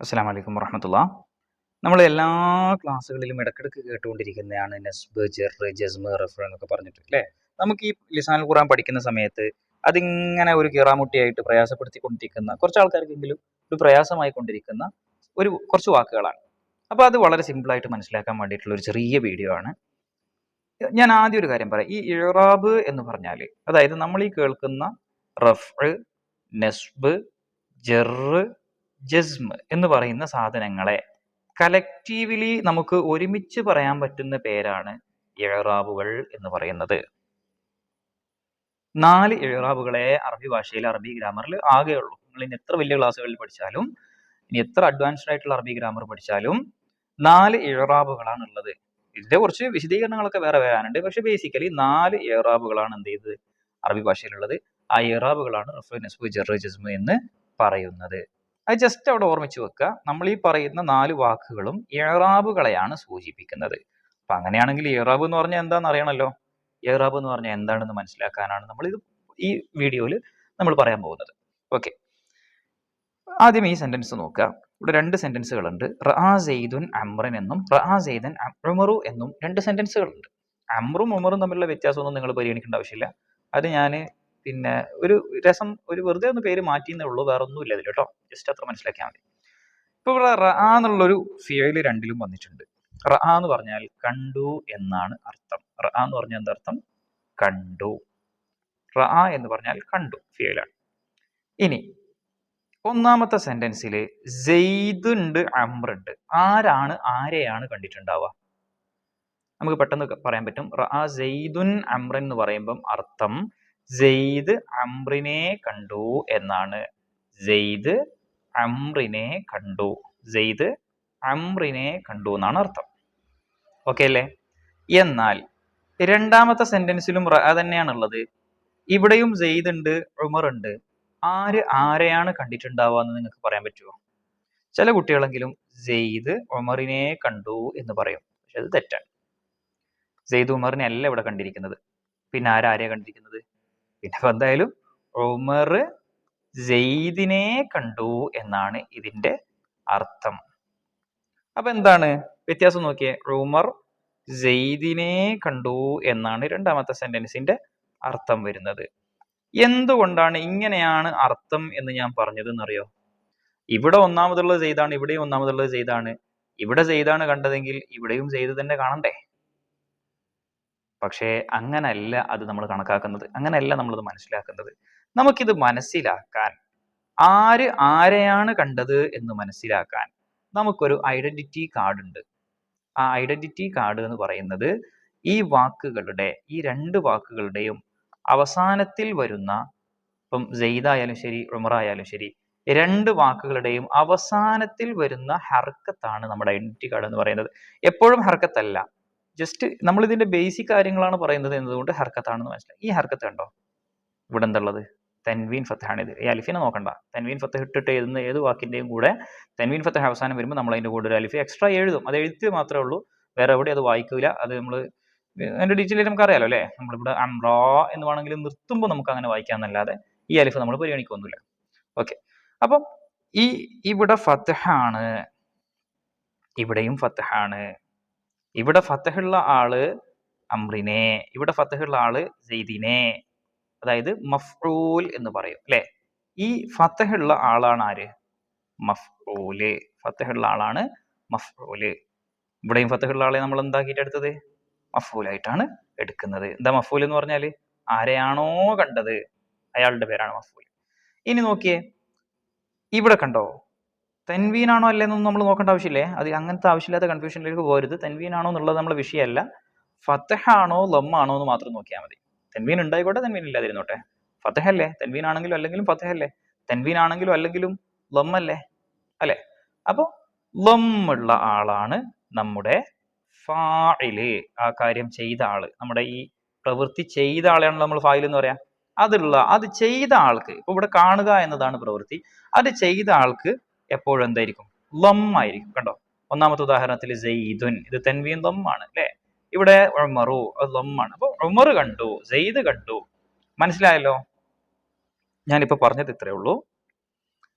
അസ്സാം വലൈക്കും വറഹമത്തുള്ള. നമ്മൾ എല്ലാ ക്ലാസ്സുകളിലും ഇടക്കിടക്ക് കേട്ടുകൊണ്ടിരിക്കുന്നതാണ് നസ്ബ് ജെർ ജസ്മ് റഫർ എന്നൊക്കെ പറഞ്ഞിട്ട് അല്ലേ? നമുക്ക് ഈ ലിസാൻ ഖുറാൻ പഠിക്കുന്ന സമയത്ത് അതിങ്ങനെ ഒരു കീറാമുട്ടിയായിട്ട് പ്രയാസപ്പെടുത്തിക്കൊണ്ടിരിക്കുന്ന കുറച്ച് ആൾക്കാർക്കെങ്കിലും ഒരു പ്രയാസമായി കൊണ്ടിരിക്കുന്ന ഒരു കുറച്ച് വാക്കുകളാണ്. അപ്പോൾ അത് വളരെ സിമ്പിളായിട്ട് മനസ്സിലാക്കാൻ വേണ്ടിയിട്ടുള്ള ഒരു ചെറിയ വീഡിയോ ആണ്. ഞാൻ ആദ്യം ഒരു കാര്യം പറയാം. ഈ ഇറാബ് എന്ന് പറഞ്ഞാൽ അതായത് നമ്മൾ ഈ കേൾക്കുന്ന റഫ് നെസ്ബ് ജെറ് ജസ്മ് എന്ന് പറയുന്ന സാധനങ്ങളെ കലക്റ്റീവ്ലി നമുക്ക് ഒരുമിച്ച് പറയാൻ പറ്റുന്ന പേരാണ് ഇഴറാബുകൾ എന്ന് പറയുന്നത്. നാല് ഇഴറാബുകളെ അറബി ഭാഷയിൽ അറബി ഗ്രാമറിൽ ആകെയുള്ളൂ നിങ്ങൾ ഇനി എത്ര വലിയ ക്ലാസ്സുകളിൽ പഠിച്ചാലും ഇനി എത്ര അഡ്വാൻസ്ഡ് ആയിട്ടുള്ള അറബി ഗ്രാമർ പഠിച്ചാലും നാല് ഇഴറാബുകളാണ് ഉള്ളത്. ഇതിന്റെ കുറച്ച് വിശദീകരണങ്ങളൊക്കെ വേറെ വരാനുണ്ട് പക്ഷെ ബേസിക്കലി നാല് ഇറാബുകളാണ് എന്ത് ചെയ്തത്? അറബി ഭാഷയിലുള്ളത്. ആ ഇറാബുകളാണ് എന്ന് പറയുന്നത്. അത് ജസ്റ്റ് അവിടെ ഓർമ്മിച്ച് വെക്കുക നമ്മൾ ഈ പറയുന്ന നാല് വാക്കുകളും ഇറാബുകളെയാണ് സൂചിപ്പിക്കുന്നത്. അപ്പൊ അങ്ങനെയാണെങ്കിൽ ഇറാബ് എന്ന് പറഞ്ഞാൽ എന്താണെന്ന് അറിയണല്ലോ? ഇറാബ് എന്ന് പറഞ്ഞാൽ എന്താണെന്ന് മനസ്സിലാക്കാനാണ് നമ്മൾ ഇത് ഈ വീഡിയോയിൽ നമ്മൾ പറയാൻ പോകുന്നത്. ഓക്കെ ആദ്യം ഈ സെന്റൻസ് നോക്കുക ഇവിടെ രണ്ട് സെന്റൻസുകളുണ്ട് റആ സെയ്ദുൻ അമ്രൻ എന്നും റആ സെയ്ദൻ ഉമറു എന്നും രണ്ട് സെന്റൻസുകളുണ്ട് അമ്രും ഉമറും തമ്മിലുള്ള വ്യത്യാസമൊന്നും നിങ്ങൾ പരിഗണിക്കേണ്ട ആവശ്യമില്ല. അത് ഞാൻ പിന്നെ ഒരു രസം ഒരു വെറുതെ ഒന്ന് പേര് മാറ്റിയെന്നേ ഉള്ളൂ. വേറെ ഒന്നുമില്ല അതിൽ കേട്ടോ. ജസ്റ്റ് അത്ര മനസ്സിലാക്കിയാൽ മതി. ഇപ്പൊ ഇവിടെ റആ എന്നുള്ളൊരു ഫിയൽ രണ്ടിലും വന്നിട്ടുണ്ട്. റഅ എന്ന് പറഞ്ഞാൽ കണ്ടു എന്നാണ് അർത്ഥം. റഅ എന്ന് പറഞ്ഞാൽ എന്താ അർത്ഥം? കണ്ടു. റഅ എന്ന് പറഞ്ഞാൽ കണ്ടു. ഫിയലാണ്. ഇനി ഒന്നാമത്തെ സെന്റൻസിൽ ഉണ്ട് അമ്രുണ്ട്. ആരാണ് ആരെയാണ് കണ്ടിട്ടുണ്ടാവുക? നമുക്ക് പെട്ടെന്ന് പറയാൻ പറ്റും. ആ ജെയ്തുൻ അമ്രൻ എന്ന് പറയുമ്പം അർത്ഥം ജെയ്ദ് അമ്രിനെ കണ്ടു എന്നാണ്. ജെയ്ദ് അമ്രിനെ കണ്ടു. ജെയ്ദ് അമ്രിനെ കണ്ടു എന്നാണ് അർത്ഥം. ഓക്കെ അല്ലേ? എന്നാൽ രണ്ടാമത്തെ സെന്റൻസിലും തന്നെയാണുള്ളത് ഇവിടെയും ജെയ്ദ് ഉണ്ട് ഉമർ ഉണ്ട് ആര് ആരെയാണ് കണ്ടിട്ടുണ്ടാവുക എന്ന് നിങ്ങൾക്ക് പറയാൻ പറ്റുമോ ചില കുട്ടികളെങ്കിലും സെയ്ദ് ഉമറിനെ കണ്ടു എന്ന് പറയും. പക്ഷെ അത് തെറ്റാണ്. സെയ്ദ് ഉമറിനെ അല്ല ഇവിടെ കണ്ടിരിക്കുന്നത്. പിന്നെ ആരാരെയാണ് കണ്ടിരിക്കുന്നത്? പിന്നെ ഇപ്പൊ എന്തായാലും ഉമർ സെയ്ദിനെ കണ്ടു എന്നാണ് ഇതിന്റെ അർത്ഥം. അപ്പൊ എന്താണ്? വ്യത്യാസം നോക്കിയേ. ഉമർ സെയ്ദിനെ കണ്ടു എന്നാണ് രണ്ടാമത്തെ സെന്റൻസിന്റെ അർത്ഥം വരുന്നത്. എന്തുകൊണ്ടാണ് ഇങ്ങനെയാണ് അർത്ഥം എന്ന് ഞാൻ പറഞ്ഞതെന്നറിയോ? ഇവിടെ ഒന്നാമതുള്ളത് ചെയ്താണ് ഇവിടെയും ഒന്നാമതുള്ളത് ചെയ്താണ്. ഇവിടെ ചെയ്താണ് കണ്ടതെങ്കിൽ ഇവിടെയും ചെയ്ത് തന്നെ കാണണ്ടേ? പക്ഷേ അങ്ങനല്ല അത് നമ്മൾ കണക്കാക്കുന്നത്. അങ്ങനല്ല നമ്മളത് മനസ്സിലാക്കുന്നത്. നമുക്കിത് മനസ്സിലാക്കാൻ ആര് ആരെയാണ് കണ്ടത് എന്ന് മനസ്സിലാക്കാൻ നമുക്കൊരു ഐഡന്റിറ്റി കാർഡ് ഉണ്ട്. ആ ഐഡന്റിറ്റി കാർഡ് എന്ന് പറയുന്നത് ഈ വാക്കുകളുടെ ഈ രണ്ട് വാക്കുകളുടെയും അവസാനത്തിൽ വരുന്ന ഇപ്പം സെയ്ദായാലും ശരി ഉമറായാലും ശരി രണ്ട് വാക്കുകളുടെയും അവസാനത്തിൽ വരുന്ന ഹർക്കത്താണ് നമ്മുടെ ഐഡന്റിറ്റി കാർഡ് എന്ന് പറയുന്നത്. എപ്പോഴും ഹർക്കത്തല്ല. ജസ്റ്റ് നമ്മൾ ഇതിന്റെ ബേസിക് കാര്യങ്ങളാണ് പറയുന്നത് എന്നതുകൊണ്ട് ഹർക്കത്താണെന്ന് മനസ്സിലായി. ഈ ഹർക്കത്ത് കണ്ടോ? ഇവിടെ എന്തുള്ളത്? തൻവീൻ ഫത്തഹാണ് ഇത് ഈ അലിഫിനെ നോക്കണ്ട. തൻവീൻ ഫത്തഹ് ഇട്ടിട്ട് എഴുതുന്ന ഏത് വാക്കിന്റെയും കൂടെ തൻവീൻ ഫത്തഹ് അവസാനം വരുമ്പോൾ നമ്മൾ അതിന്റെ കൂടെ ഒരു അലിഫ് എക്സ്ട്രാ എഴുതും. അത് എഴുതി മാത്രമേ ഉള്ളൂ. വേറെ എവിടെ അത് വായിക്കില്ല അത് നമ്മൾ അതിന്റെ ഡീറ്റെയിൽ നമുക്ക് അറിയാലോ അല്ലേ? നമ്മളിവിടെ അംറോ എന്ന് വേണമെങ്കിൽ നിർത്തുമ്പോൾ നമുക്ക് അങ്ങനെ വായിക്കാന്നല്ലാതെ ഈ അലിഫ് നമ്മൾ പരിഗണിക്കൊന്നുമില്ല. ഓക്കെ അപ്പം ഈ ഇവിടെ ഫത്തഹാണ് ഇവിടെയും ഫത്തഹാണ് ഇവിടെ ഫത്തഹുള്ള ആൾ അമ്രിനെ. ഇവിടെ ഫത്തഹുള്ള ആൾ സെയ്ദിനെ. അതായത് മഫ്റൂൽ എന്ന് പറയും അല്ലെ? ഈ ഫത്തഹുള്ള ആളാണ് ആര്? മഫ്റൂൽ ഫത്തഹുള്ള ആളാണ് മഫ്റൂൽ ഇവിടെയും ഫത്തഹുള്ള ആളെ നമ്മൾ എന്താക്കിയിട്ട് എടുത്തത്? മഫൂലായിട്ടാണ് എടുക്കുന്നത്. എന്താ മഫൂൽ എന്ന് പറഞ്ഞാൽ ആരെയാണോ കണ്ടത്. അയാളുടെ പേരാണ് മഫൂൽ. ഇനി നോക്കിയേ. ഇവിടെ കണ്ടോ? തെൻവീനാണോ അല്ലേന്നൊന്നും നമ്മൾ നോക്കേണ്ട ആവശ്യമില്ലേ? അത് അങ്ങനത്തെ ആവശ്യമില്ലാത്ത കൺഫ്യൂഷനിലേക്ക് പോരുത് തെൻവീനാണോ എന്നുള്ളത് നമ്മുടെ വിഷയമല്ല. ഫത്തഹാണോ ലമ്മാണോ എന്ന് മാത്രം നോക്കിയാൽ മതി. തെൻവീൻ ഉണ്ടായിക്കോട്ടെ തെൻവീൻ ഇല്ലാതിരുന്നോട്ടെ. ഫത്തഹല്ലേ തെൻവീൻ ആണെങ്കിലും അല്ലെങ്കിലും ഫത്തഹല്ലേ തെൻവീൻ ആണെങ്കിലും അല്ലെങ്കിലും ലമ്മല്ലേ? അല്ലെ? അപ്പൊ ലമ്മുള്ള ആളാണ് നമ്മുടെ ഫായിൽ ആ കാര്യം ചെയ്ത ആൾ. നമ്മുടെ ഈ പ്രവൃത്തി ചെയ്ത ആളെയാണ് നമ്മൾ ഫായിൽ എന്ന് പറയാം. അതുള്ള അത് ചെയ്ത ആൾക്ക് ഇപ്പൊ ഇവിടെ കാണുക എന്നതാണ് പ്രവൃത്തി. അത് ചെയ്ത ആൾക്ക് എപ്പോഴും എന്തായിരിക്കും? ലം ആയിരിക്കും. കണ്ടോ? ഒന്നാമത്തെ ഉദാഹരണത്തിൽ ജയ്ദുൻ ഇത് തെൻവീൻ ലമ്മാണ് അല്ലെ? ഇവിടെ ഉമറു അത് ലമ്മാണ് അപ്പൊ ഉമർ കണ്ടു സെയ്ദ് കണ്ടു. മനസ്സിലായല്ലോ? ഞാനിപ്പോ പറഞ്ഞത് ഇത്രയേ ഉള്ളൂ.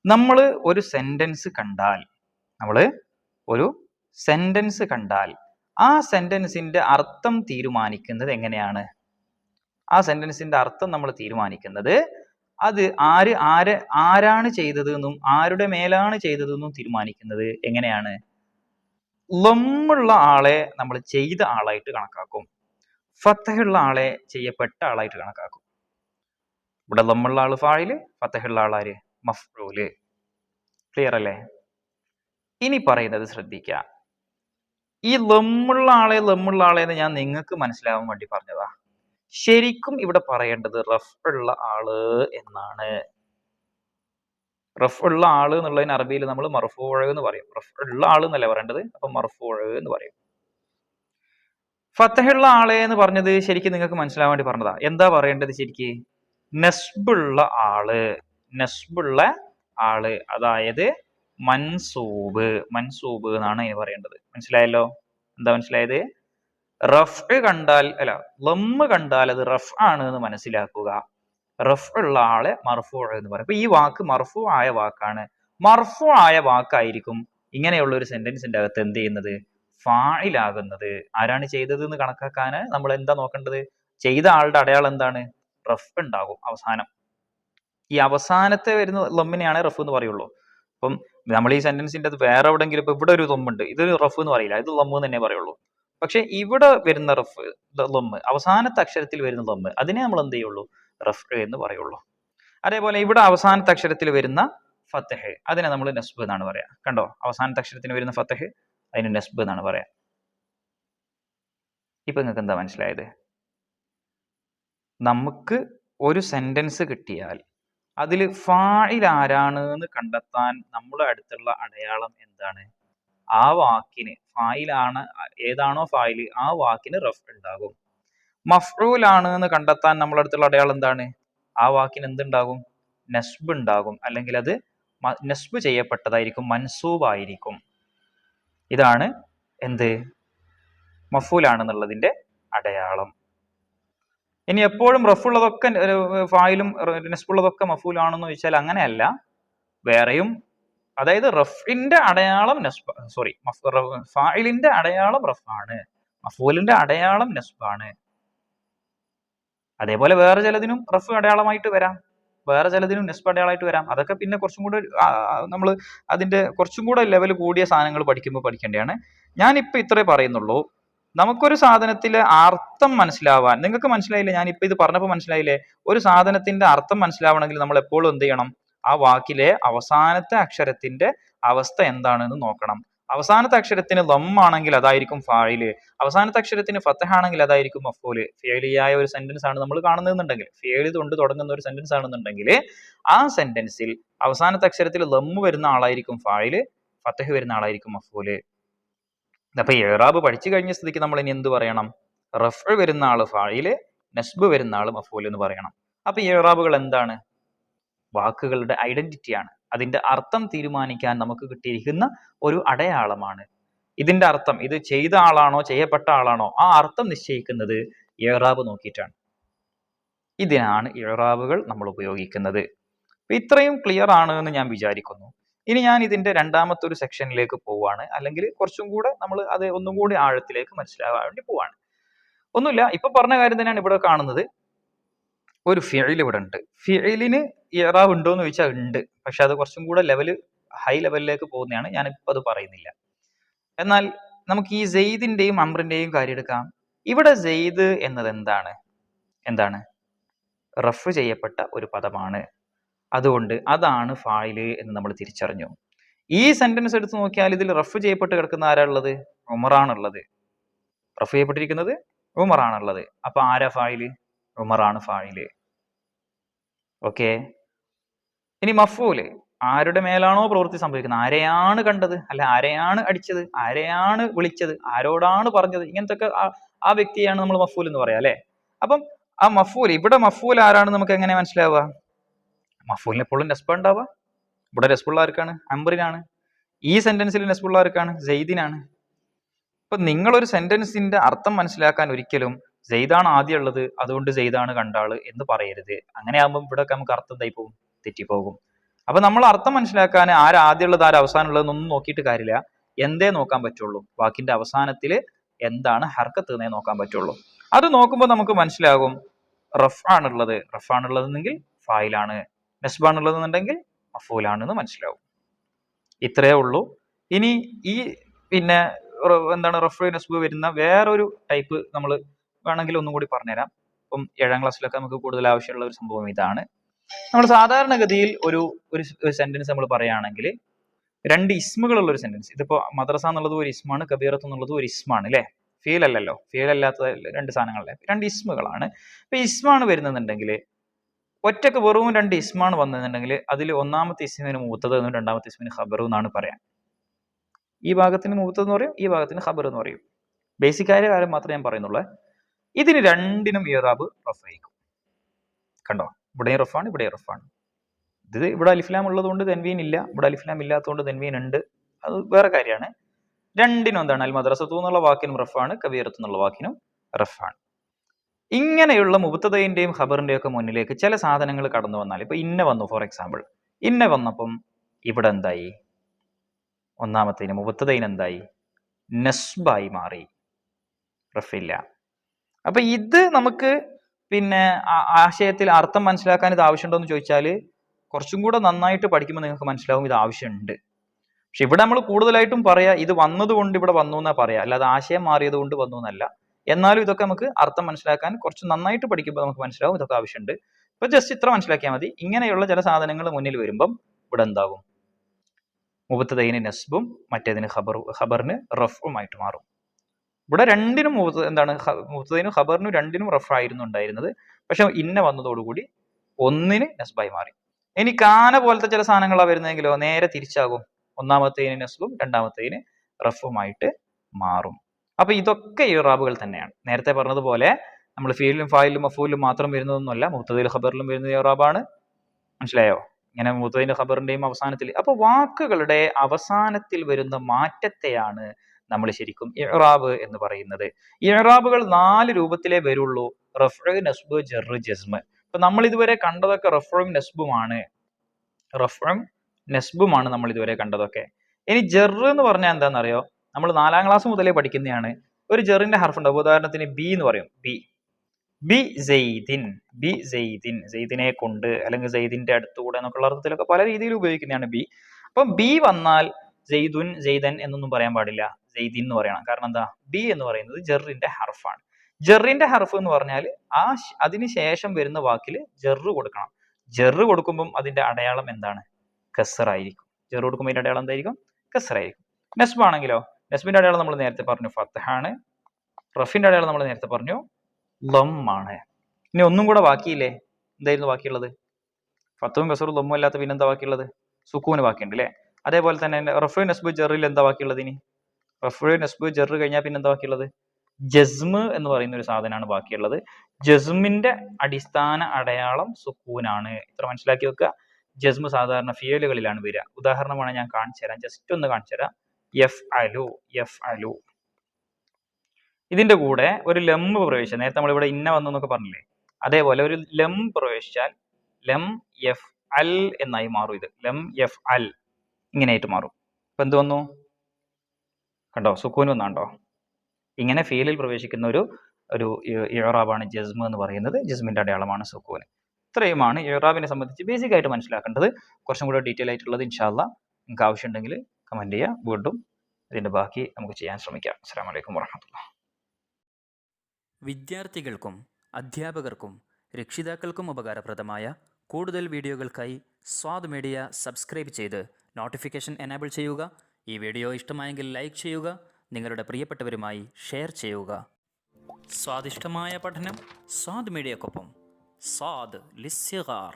നമ്മൾ ഒരു സെന്റൻസ് കണ്ടാൽ നമ്മൾ ഒരു സെന്റൻസ് കണ്ടാൽ ആ സെന്റൻസിന്റെ അർത്ഥം തീരുമാനിക്കുന്നത് എങ്ങനെയാണ്? ആ സെന്റൻസിന്റെ അർത്ഥം നമ്മൾ തീരുമാനിക്കുന്നത് അത് ആര് ആര് ആരാണ് ചെയ്തതെന്നും ആരുടെ മേലാണ് ചെയ്തതെന്നും തീരുമാനിക്കുന്നത് എങ്ങനെയാണ്? ലമ്മുള്ള ആളെ നമ്മൾ ചെയ്ത ആളായിട്ട് കണക്കാക്കും. ഫത്തഹുള്ള ആളെ ചെയ്യപ്പെട്ട ആളായിട്ട് കണക്കാക്കും. ഇവിടെ ലമ്മുള്ള ആൾ ഫായിൽ ഫത്തഹുള്ള ആളാര് മഫ്റൂൽ ക്ലിയർ അല്ലേ? ഇനി പറയുന്നത് ശ്രദ്ധിക്കുക ഈ ലമ്മുള്ള ആളെ ലമ്മുള്ള ആളെ എന്ന് ഞാൻ നിങ്ങൾക്ക് മനസ്സിലാവാൻ വേണ്ടി പറഞ്ഞതാ. ശരിക്കും ഇവിടെ പറയേണ്ടത് റഫ് ഉള്ള ആൾ എന്നാണ്. റഫ് ഉള്ള ആൾ എന്നുള്ളതിന് അറബിയിൽ നമ്മൾ മർഫൂഴ എന്ന് പറയും. റഫ് ഉള്ള ആൾ എന്നല്ലേ പറയേണ്ടത്? അപ്പൊ മർഫൂഴ എന്ന് പറയും. ഫത്തഹുള്ള ആളെ എന്ന് പറഞ്ഞത് ശരിക്കും നിങ്ങൾക്ക് മനസ്സിലാവാൻ വേണ്ടി പറഞ്ഞതാ. എന്താ പറയേണ്ടത് ശരിക്ക്? നസ്ബുള്ള ആൾ. നസ്ബുള്ള ആൾ. അതായത് മൻസൂബ് മൻസൂബ് എന്നാണ് അതിന് പറയേണ്ടത്. മനസ്സിലായല്ലോ? എന്താ മനസ്സിലായത്? റഫ് കണ്ടാൽ അല്ല ലമ്മ് കണ്ടാൽ അത് റഫ് ആണ് എന്ന് മനസ്സിലാക്കുക. റഫ് ഉള്ള ആളെ മർഫു എന്ന് പറയും. അപ്പൊ ഈ വാക്ക് മർഫു ആയ വാക്കാണ്. മർഫു ആയ വാക്കായിരിക്കും ഇങ്ങനെയുള്ള ഒരു സെന്റൻസിന്റെ അകത്ത് എന്ത് ചെയ്യുന്നത്? ഫായിലാകുന്നത് ആരാണ് ചെയ്തത് എന്ന് കണക്കാക്കാൻ നമ്മൾ എന്താ നോക്കേണ്ടത്? ചെയ്ത ആളുടെ അടയാളം എന്താണ്? റഫ് ഉണ്ടാകും. അവസാനം. ഈ അവസാനത്തെ വരുന്ന ലമ്മിനെയാണ് റഫ് എന്ന് പറയുള്ളൂ. അപ്പം നമ്മൾ ഈ സെന്റൻസിന്റെ അത് വേറെ എവിടെങ്കിലും ഇപ്പൊ ഇവിടെ ഒരു തൊമ്പുണ്ട് ഇത് റഫ് എന്ന് പറയില്ല. ഇത് ലമ്മ് തന്നെ പറയുള്ളൂ. പക്ഷെ ഇവിടെ വരുന്ന റഫ് ലൊമ്മ് അവസാനത്തെ അക്ഷരത്തിൽ വരുന്ന ലൊമ്മ് അതിനെ നമ്മൾ എന്ത് ചെയ്യുള്ളൂ? റഫ് എന്ന് പറയുള്ളൂ. അതേപോലെ ഇവിടെ അവസാനത്തെ അക്ഷരത്തിൽ വരുന്ന ഫത്തഹ് അതിനെ നമ്മൾ നസ്ബ് എന്നാണ് പറയാ. കണ്ടോ? അവസാനത്തെ അക്ഷരത്തിന് വരുന്ന ഫത്തഹ് അതിന് നസ്ബ് എന്നാണ് പറയാ. ഇപ്പൊ നിങ്ങൾക്ക് എന്താ മനസ്സിലായത്? നമുക്ക് ഒരു സെന്റൻസ് കിട്ടിയാൽ അതിൽ ഫായിൽ ആരാണ് എന്ന് കണ്ടെത്താൻ നമ്മുടെ അടുത്തുള്ള അടയാളം എന്താണ്? ആ വാക്കിന് ഫായിലാണ് ഏതാണോ ഫായിൽ ആ വാക്കിന് റഫ് ഉണ്ടാകും. മഫ്റൂലാണ് എന്ന് കണ്ടെത്താൻ നമ്മുടെ അടുത്തുള്ള അടയാളം എന്താണ്? ആ വാക്കിന് എന്തുണ്ടാകും? നസ്ബ് ഉണ്ടാകും. അല്ലെങ്കിൽ അത് നസ്ബ് ചെയ്യപ്പെട്ടതായിരിക്കും മൻസൂബായിരിക്കും. ഇതാണ് എന്ത്? മഫൂലാണെന്നുള്ളതിന്റെ അടയാളം. ഇനി എപ്പോഴും റഫുള്ളതൊക്കെ ഫായിലും നെസ്ബുള്ളതൊക്കെ മഫൂലാണെന്ന് ചോദിച്ചാൽ അങ്ങനെയല്ല. വേറെയും അതായത് റഫിന്റെ അടയാളം നെസ്ബ സോറി ഫായിലിന്റെ അടയാളം റഫാണ്. മഫൂലിന്റെ അടയാളം നെസ്ബാണ് അതേപോലെ വേറെ ചിലതിനും റഫ് അടയാളമായിട്ട് വരാം. വേറെ ചിലതിനും നെസ്ബ് അടയാളമായിട്ട് വരാം. അതൊക്കെ പിന്നെ കുറച്ചും കൂടെ നമ്മൾ അതിന്റെ കുറച്ചും കൂടെ ലെവൽ കൂടിയ സാധനങ്ങൾ പഠിക്കുമ്പോൾ പഠിക്കേണ്ടതാണ്. ഞാനിപ്പോ ഇത്രേ പറയുന്നുള്ളൂ. നമുക്കൊരു സാധനത്തിലെ അർത്ഥം മനസ്സിലാവാൻ നിങ്ങൾക്ക് മനസ്സിലായില്ലേ? ഞാൻ ഇപ്പൊ ഇത് പറഞ്ഞപ്പോൾ മനസ്സിലായില്ലേ? ഒരു സാധനത്തിന്റെ അർത്ഥം മനസ്സിലാവണമെങ്കിൽ നമ്മൾ എപ്പോഴും എന്ത് ചെയ്യണം? ആ വാക്കിലെ അവസാനത്തെ അക്ഷരത്തിന്റെ അവസ്ഥ എന്താണെന്ന് നോക്കണം. അവസാനത്തെ അക്ഷരത്തിന് ലമ്മാണെങ്കിൽ അതായിരിക്കും ഫായിൽ. അവസാനത്തെ അക്ഷരത്തിന് ഫത്തഹാണെങ്കിൽ അതായിരിക്കും മഫൂൽ. ഫേലിയായ ഒരു സെന്റൻസ് ആണ് നമ്മൾ കാണുന്നതെന്നുണ്ടെങ്കിൽ ഫേലി കൊണ്ട് തുടങ്ങുന്ന ഒരു സെന്റൻസ് ആണെന്നുണ്ടെങ്കിൽ ആ സെന്റൻസിൽ അവസാനത്തെ അക്ഷരത്തിൽ ലമ്മ് വരുന്ന ആളായിരിക്കും ഫായിൽ ഫത്തഹ് വരുന്ന ആളായിരിക്കും മഫൂൽ. അപ്പൊ ഏറാബ് പഠിച്ചു കഴിഞ്ഞ സ്ഥിതിക്ക് നമ്മൾ ഇനി എന്ത് പറയണം? റഫ് വരുന്ന ആൾ ഫായിൽ നസ്ബ് വരുന്ന ആൾ മഫൂൽ എന്ന് പറയണം. അപ്പൊ ഈ ഏറാബുകൾ എന്താണ്? വാക്കുകളുടെ ഐഡന്റിറ്റിയാണ് അതിന്റെ അർത്ഥം തീരുമാനിക്കാൻ നമുക്ക് കിട്ടിയിരിക്കുന്ന ഒരു അടയാളമാണ്. ഇതിന്റെ അർത്ഥം ഇത് ചെയ്ത ആളാണോ ചെയ്യപ്പെട്ട ആളാണോ ആ അർത്ഥം നിശ്ചയിക്കുന്നത് ഏറാബ് നോക്കിയിട്ടാണ്. ഇതിനാണ് ഏറാബുകൾ നമ്മൾ ഉപയോഗിക്കുന്നത്. ഇത്രയും ക്ലിയർ ആണ് എന്ന് ഞാൻ വിചാരിക്കുന്നു. ഇനി ഞാൻ ഇതിന്റെ രണ്ടാമത്തെ ഒരു സെക്ഷനിലേക്ക് പോവാണ്. അല്ലെങ്കിൽ കുറച്ചും കൂടെ നമ്മൾ അത് ഒന്നും കൂടി ആഴത്തിലേക്ക് മനസ്സിലാവാൻ വേണ്ടി പോവാണ്. ഒന്നുമില്ല ഇപ്പൊ പറഞ്ഞ കാര്യം തന്നെയാണ് ഇവിടെ കാണുന്നത്. ഒരു ഫിയൽ ഇവിടെ ഉണ്ട്. ഫിയലിന് ഇറാബ് ഉണ്ടോ എന്ന് ചോദിച്ചാൽ ഉണ്ട്. പക്ഷെ അത് കുറച്ചും കൂടെ ലെവൽ ഹൈ ലെവലിലേക്ക് പോകുന്നതാണ്. ഞാൻ ഇപ്പൊ അത് പറയുന്നില്ല. എന്നാൽ നമുക്ക് ഈ സെയ്ദിന്റെയും അമ്രിന്റെയും കാര്യം എടുക്കാം. ഇവിടെ സെയ്ദ് എന്നത് എന്താണ്? എന്താണ്? റഫ് ചെയ്യപ്പെട്ട ഒരു പദമാണ്. അതുകൊണ്ട് അതാണ് ഫായിൽ എന്ന് നമ്മൾ തിരിച്ചറിഞ്ഞു. ഈ സെന്റൻസ് എടുത്ത് നോക്കിയാൽ ഇതിൽ റഫ് ചെയ്യപ്പെട്ട് കിടക്കുന്ന ആരാണുള്ളത് ഉമറാണുള്ളത്. റഫ് ചെയ്യപ്പെട്ടിരിക്കുന്നത് ഉമറാണുള്ളത്. അപ്പൊ ആരാ ഫായിൽ ഉമറാണ് ഫായിൽ ഓക്കെ. ഇനി മഫൂൽ ആരുടെ മേലാണോ പ്രവൃത്തി സംഭവിക്കുന്നത്? ആരെയാണ് കണ്ടത്? അല്ല ആരെയാണ് അടിച്ചത്? ആരെയാണ് വിളിച്ചത്? ആരോടാണ് പറഞ്ഞത്? ഇങ്ങനത്തെ ഒക്കെ ആ- ആ വ്യക്തിയാണ് നമ്മൾ മഫൂൽ എന്ന് പറയാം അല്ലെ? അപ്പം ആ മഫൂൽ ഇവിടെ മഫൂൽ ആരാണെന്ന് നമുക്ക് എങ്ങനെ മനസ്സിലാവുക? മഫൂലിന് എപ്പോഴും നെസ്ബ ഉണ്ടാവുക. ഇവിടെ നെസ്ബുള്ള ആർക്കാണ് അംബറിനാണ് ഈ സെന്റൻസിൽ നെസ്ബുള്ള ആർക്കാണ് ജെയ്ദിനാണ് ഇപ്പൊ നിങ്ങളൊരു സെന്റൻസിന്റെ അർത്ഥം മനസ്സിലാക്കാൻ ഒരിക്കലും ജെയ്ദാണ് ആദ്യം ഉള്ളത് അതുകൊണ്ട് ജെയ്ദാണ് കണ്ടാൾ എന്ന് പറയരുത്. അങ്ങനെ ആകുമ്പോൾ ഇവിടെ നമുക്ക് അർത്ഥം എന്തായി പോകും? തെറ്റിപ്പോകും. അപ്പൊ നമ്മൾ അർത്ഥം മനസ്സിലാക്കാൻ ആര് ആദ്യം ഉള്ളത് ആര് അവസാനം ഉള്ളതെന്നൊന്നും നോക്കിയിട്ട് കാര്യമില്ല. എന്തേ നോക്കാൻ പറ്റുള്ളൂ? വാക്കിന്റെ അവസാനത്തിൽ എന്താണ് ഹർക്കത്ത് എന്നേ നോക്കാൻ പറ്റുള്ളൂ. അത് നോക്കുമ്പോൾ നമുക്ക് മനസ്സിലാകും റഫ് ആണുള്ളത് റഫ് ആണുള്ളതെങ്കിൽ ഫായിലാണ്. നെസ്ബാണുള്ളതെന്നുണ്ടെങ്കിൽ മഫൂലാണെന്ന് മനസ്സിലാവും. ഇത്രയേ ഉള്ളൂ. ഇനി ഈ പിന്നെ എന്താണ് റഫ് നെസ്ബ് വരുന്ന വേറൊരു ടൈപ്പ് നമ്മൾ വേണമെങ്കിൽ ഒന്നും കൂടി പറഞ്ഞുതരാം. ഇപ്പം ഏഴാം ക്ലാസ്സിലൊക്കെ നമുക്ക് കൂടുതൽ ആവശ്യമുള്ള ഒരു സംഭവം ഇതാണ്. നമ്മൾ സാധാരണഗതിയിൽ ഒരു ഒരു സെന്റൻസ് നമ്മൾ പറയുകയാണെങ്കിൽ രണ്ട് ഇസ്മുകളുള്ള ഒരു സെന്റൻസ് ഇതിപ്പോ മദ്രസ എന്നുള്ളത് ഒരു ഇസ്മാണ് കബീറത്ത് എന്നുള്ളത് ഒരു ഇസ്മാണ് അല്ലേ? ഫീൽ അല്ലല്ലോ ഫീൽ അല്ലാത്ത രണ്ട് സാധനങ്ങളല്ലേ? രണ്ട് ഇസ്മുകളാണ്. ഇപ്പൊ ഇസ്മാണ് വരുന്നുണ്ടെങ്കിൽ ഒറ്റയ്ക്ക് വെറും രണ്ട് ഇസ്മാണ് വന്നതെന്നുണ്ടെങ്കിൽ അതിൽ ഒന്നാമത്തെ ഇസ്മിന് മൂത്തത് എന്നും രണ്ടാമത്തെ ഇസ്മിന് ഖബറു എന്നാണ് പറയാൻ ഈ ഭാഗത്തിന് മൂത്തത് എന്ന് പറയും ഈ ഭാഗത്തിന് ഖബർ എന്ന് പറയും. ബേസിക് ആയ കാര്യം മാത്രമേ ഞാൻ പറയുന്നുള്ളൂ. ഇതിന് രണ്ടിനും ഇറാബ് റഫായിരിക്കും. കണ്ടോ? ഇവിടെയും റഫാണ് ഇവിടെയും റഫാണ്. ഇത് ഇവിടെ അലിഫ്ലാം ഉള്ളത് കൊണ്ട് തെൻവീൻ ഇല്ല. ഇവിടെ അലിഫ്ലാം ഇല്ലാത്തതുകൊണ്ട് തെൻവീൻ ഉണ്ട്. അത് വേറെ കാര്യമാണ്. രണ്ടിനും എന്താണ്? അൽ മദ്രസത്തു എന്നുള്ള വാക്കിനും റഫാണ് കബീറത്തു എന്നുള്ള വാക്കിനും റഫാണ്. ഇങ്ങനെയുള്ള മുബത്തതയിന്റെയും ഖബറിന്റെയും ഒക്കെ മുന്നിലേക്ക് ചില സാധനങ്ങൾ കടന്നു വന്നാൽ ഇപ്പൊ ഇന്ന വന്നു ഫോർ എക്സാമ്പിൾ ഇന്ന വന്നപ്പം ഇവിടെ എന്തായി? ഒന്നാമത്തേന് മുബത്തതയിന് എന്തായി? നസ്ബായി മാറി. റഫില്ല. അപ്പൊ ഇത് നമുക്ക് പിന്നെ ആശയത്തിൽ അർത്ഥം മനസ്സിലാക്കാൻ ഇത് ആവശ്യമുണ്ടോ എന്ന് ചോദിച്ചാൽ കുറച്ചും കൂടെ നന്നായിട്ട് പഠിക്കുമ്പോൾ നിങ്ങൾക്ക് മനസ്സിലാവും ഇത് ആവശ്യമുണ്ട്. പക്ഷെ ഇവിടെ നമ്മൾ കൂടുതലായിട്ടും പറയാ ഇത് വന്നതുകൊണ്ട് ഇവിടെ വന്നു എന്നാ പറയാ. അല്ലാതെ ആശയം മാറിയത് കൊണ്ട് വന്നു എന്നല്ല. എന്നാലും ഇതൊക്കെ നമുക്ക് അർത്ഥം മനസ്സിലാക്കാൻ കുറച്ച് നന്നായിട്ട് പഠിക്കുമ്പോൾ നമുക്ക് മനസ്സിലാവും ഇതൊക്കെ ആവശ്യമുണ്ട്. ഇപ്പൊ ജസ്റ്റ് ഇത്ര മനസ്സിലാക്കിയാൽ മതി. ഇങ്ങനെയുള്ള ചില സാധനങ്ങൾ മുന്നിൽ വരുമ്പം ഇവിടെ എന്താകും? മുബത്തതൈന് നസ്ബും മറ്റേതിന് ഖബർ ഖബറിന് റഫുമായിട്ട് മാറും. ഇവിടെ രണ്ടിനും എന്താണ് മുബത്തതിനും ഖബറിനും രണ്ടിനും റഫ് ആയിരുന്നു ഉണ്ടായിരുന്നത്. പക്ഷെ ഇന്ന വന്നതോടുകൂടി ഒന്നിന് നസ്ബായി മാറി. ഇനി കാന പോലത്തെ ചില സാധനങ്ങളാണ് വരുന്നതെങ്കിലോ നേരെ തിരിച്ചാകും. ഒന്നാമത്തേന് നസ്ബും രണ്ടാമത്തേന് റഫുമായിട്ട് മാറും. അപ്പൊ ഇതൊക്കെ ഇറാബുകൾ തന്നെയാണ്. നേരത്തെ പറഞ്ഞതുപോലെ നമ്മൾ ഫീലിലും ഫായിലും മഫൂലും മാത്രം വരുന്നതൊന്നുമല്ല. മുത്തതിൽ ഖബറിലും വരുന്ന ഇറാബാണ്. മനസ്സിലായോ? ഇങ്ങനെ മുത്തതിന്റെ ഖബറിന്റെയും അവസാനത്തിൽ. അപ്പോൾ വാക്കുകളുടെ അവസാനത്തിൽ വരുന്ന മാറ്റത്തെയാണ് നമ്മൾ ശരിക്കും ഇറാബ് എന്ന് പറയുന്നത്. ഇറാബുകൾ നാല് രൂപത്തിലേ വരുള്ളൂ. റഫ് നസ്ബ് ജെറ് ജസ്മ്. ഇപ്പൊ നമ്മൾ ഇതുവരെ കണ്ടതൊക്കെ റഫും നസ്ബുമാണ്. റഫും നസ്ബുമാണ് നമ്മൾ ഇതുവരെ കണ്ടതൊക്കെ. ഇനി ജെറ് എന്ന് പറഞ്ഞാൽ എന്താണെന്നറിയോ? നമ്മൾ നാലാം ക്ലാസ് മുതലേ പഠിക്കുന്നതാണ്. ഒരു ജെറിന്റെ ഹർഫ് ഉണ്ടാവും ഉദാഹരണത്തിന് ബി എന്ന് പറയും. ബി ബി ജെയ്ദിൻ ബി ജെയ്ദിൻ ജെയ്ദിനെ കൊണ്ട് അല്ലെങ്കിൽ ജെയ്ദിന്റെ അടുത്തുകൂടെ എന്നൊക്കെയുള്ള അർത്ഥത്തിലൊക്കെ പല രീതിയിൽ ഉപയോഗിക്കുന്നതാണ് ബി അപ്പം ബി വന്നാൽ ജെയ്ദുൻ ജെയ്ദൻ എന്നൊന്നും പറയാൻ പാടില്ല. ജെയ്ദിൻ എന്ന് പറയണം. കാരണം എന്താ? ബി എന്ന് പറയുന്നത് ജെറിന്റെ ഹർഫാണ്. ജെറിന്റെ ഹർഫ് എന്ന് പറഞ്ഞാൽ ആ അതിന് ശേഷം വരുന്ന വാക്കിൽ ജെറ് കൊടുക്കണം. ജെറ് കൊടുക്കുമ്പം അതിന്റെ അടയാളം എന്താണ്? കസറായിരിക്കും. ജെറ് കൊടുക്കുമ്പോൾ അതിന്റെ അടയാളം എന്തായിരിക്കും? കസറായിരിക്കും. നെസ്ബ് നെസ്ബിന്റെ അടയാളം നമ്മൾ നേരത്തെ പറഞ്ഞു ഫത്തഹാണ് റഫിന്റെ അടയാളം നമ്മൾ നേരത്തെ പറഞ്ഞു ലം ആണ് ഇനി ഒന്നും കൂടെ ബാക്കിയില്ലേ? എന്തായിരുന്നു ബാക്കിയുള്ളത്? ഫത്തവും കസറും ലമ്മും അല്ലാത്ത പിന്നെന്താ ബാക്കിയുള്ളത്? സുക്കൂന് ബാക്കിയുണ്ട് അല്ലേ അതേപോലെ തന്നെ റഫു നസ്ബു ജെറിൽ എന്താ ബാക്കിയുള്ളത് ഇനി? റഫു നസ്ബു ജെറ് കഴിഞ്ഞാൽ പിന്നെ എന്താ ബാക്കിയുള്ളത്? ജസ്മ് എന്ന് പറയുന്ന ഒരു സാധനമാണ് ബാക്കിയുള്ളത്. ജസ്മിന്റെ അടിസ്ഥാന അടയാളം സുക്കൂനാണ്. ഇത്ര മനസ്സിലാക്കി വെക്കുക. ജസ്മ് സാധാരണ ഫിയലുകളിലാണ് വരിക. ഉദാഹരണമാണ് ഞാൻ കാണിച്ചു തരാം. ജസ്റ്റ് ഒന്ന് കാണിച്ചു തരാം. എഫ് അലു എഫ് അലു. ഇതിന്റെ കൂടെ ഒരു ലംബ് പ്രവേശിച്ചാൽ നേരത്തെ നമ്മൾ ഇവിടെ ഇന്ന വന്നു എന്നൊക്കെ പറഞ്ഞില്ലേ? അതേപോലെ ഒരു ലം പ്രവേശിച്ചാൽ ലം എഫ് അൽ എന്നായി മാറും ഇത്. ലം എഫ് അൽ ഇങ്ങനെയായിട്ട് മാറും. ഇപ്പൊ എന്ത് വന്നു? കണ്ടോ? സുക്കൂൻ വന്നാണ്ടോ? ഇങ്ങനെ ഫീലിൽ പ്രവേശിക്കുന്ന ഒരു ഒരു ഇഴറാബാണ് ജസ്മ എന്ന് പറയുന്നത്. ജസ്മിന്റെ അടയാളമാണ് സുക്കൂൻ ഇത്രയുമാണ് ഇഴറാബിനെ സംബന്ധിച്ച് ബേസിക് ആയിട്ട് മനസ്സിലാക്കേണ്ടത്. കുറച്ചും കൂടെ ഡീറ്റെയിൽ ആയിട്ടുള്ളത് ഇൻഷാല്ല നിങ്ങൾക്ക് ആവശ്യമുണ്ടെങ്കിൽ കമന്റ് ചെയ്യുക. വീണ്ടും ഇതിന്റെ ബാക്കി നമുക്ക് ചെയ്യാൻ ശ്രമിക്കാം. അസ്സാം വലൈക്കും വാഹമത്തുള്ള വിദ്യാർത്ഥികൾക്കും അധ്യാപകർക്കും രക്ഷിതാക്കൾക്കും ഉപകാരപ്രദമായ കൂടുതൽ വീഡിയോകൾക്കായി സ്വാദ് മീഡിയ സബ്സ്ക്രൈബ് ചെയ്ത് നോട്ടിഫിക്കേഷൻ എനാബിൾ ചെയ്യുക. ഈ വീഡിയോ ഇഷ്ടമായെങ്കിൽ ലൈക്ക് ചെയ്യുക. നിങ്ങളുടെ പ്രിയപ്പെട്ടവരുമായി ഷെയർ ചെയ്യുക. സ്വാദിഷ്ടമായ പഠനം സ്വാദ് മീഡിയക്കൊപ്പം സ്വാദ് ലിസ്യഗാർ.